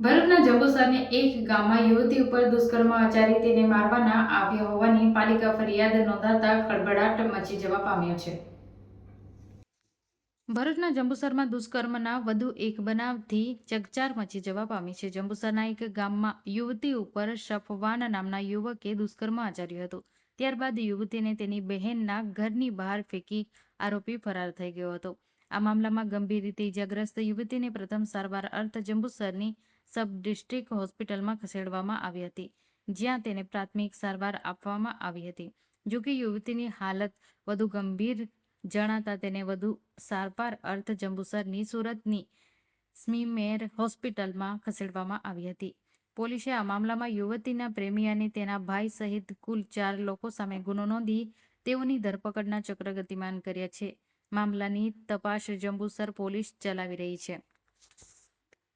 ભરૂચના જંબુસરને એક ગામમાં યુવતી ઉપર દુષ્કર્મ આચારી તેને મારવાના આવ્યા હોવાની પાલિકા ફરિયાદ નોંધાતા ખળભળાટ મચી જવા પામ્યો છે. ભરૂચના જંબુસરમાં દુષ્કર્મના વધુ એક બનાવથી ચકચાર મચી જવા પામી છે. જંબુસરના એક ગામમાં યુવતી ઉપર શફવાન નામના યુવકે દુષ્કર્મ આચર્યું હતું. ત્યારબાદ યુવતીને તેની બહેનના ઘરની બહાર ફેંકી આરોપી ફરાર થઈ ગયો હતો. આ મામલામાં ગંભીર રીતે ઇજાગ્રસ્ત યુવતીને પ્રથમ સારવાર અર્થ જંબુસરની સબ ડિસ્ટ્રિક્ટ હોસ્પિટલમાં ખસેડવામાં આવી હતી, જ્યાં તેને પ્રાથમિક સારવાર આપવામાં આવી હતી. જોકે યુવતીની હાલત વધુ ગંભીર જણાતા તેને વધુ સારવાર અર્થ જંબુસરની સુરતની સ્મીમેર હોસ્પિટલમાં ખસેડવામાં આવી હતી. પોલીસે આ મામલામાં યુવતીના પ્રેમી અને તેના ભાઈ સહિત કુલ ચાર લોકો સામે ગુનો નોંધી તેઓની ધરપકડના ચક્ર ગતિમાન કર્યા છે. મામલાની તપાસ જંબુસર પોલીસ ચલાવી રહી છે.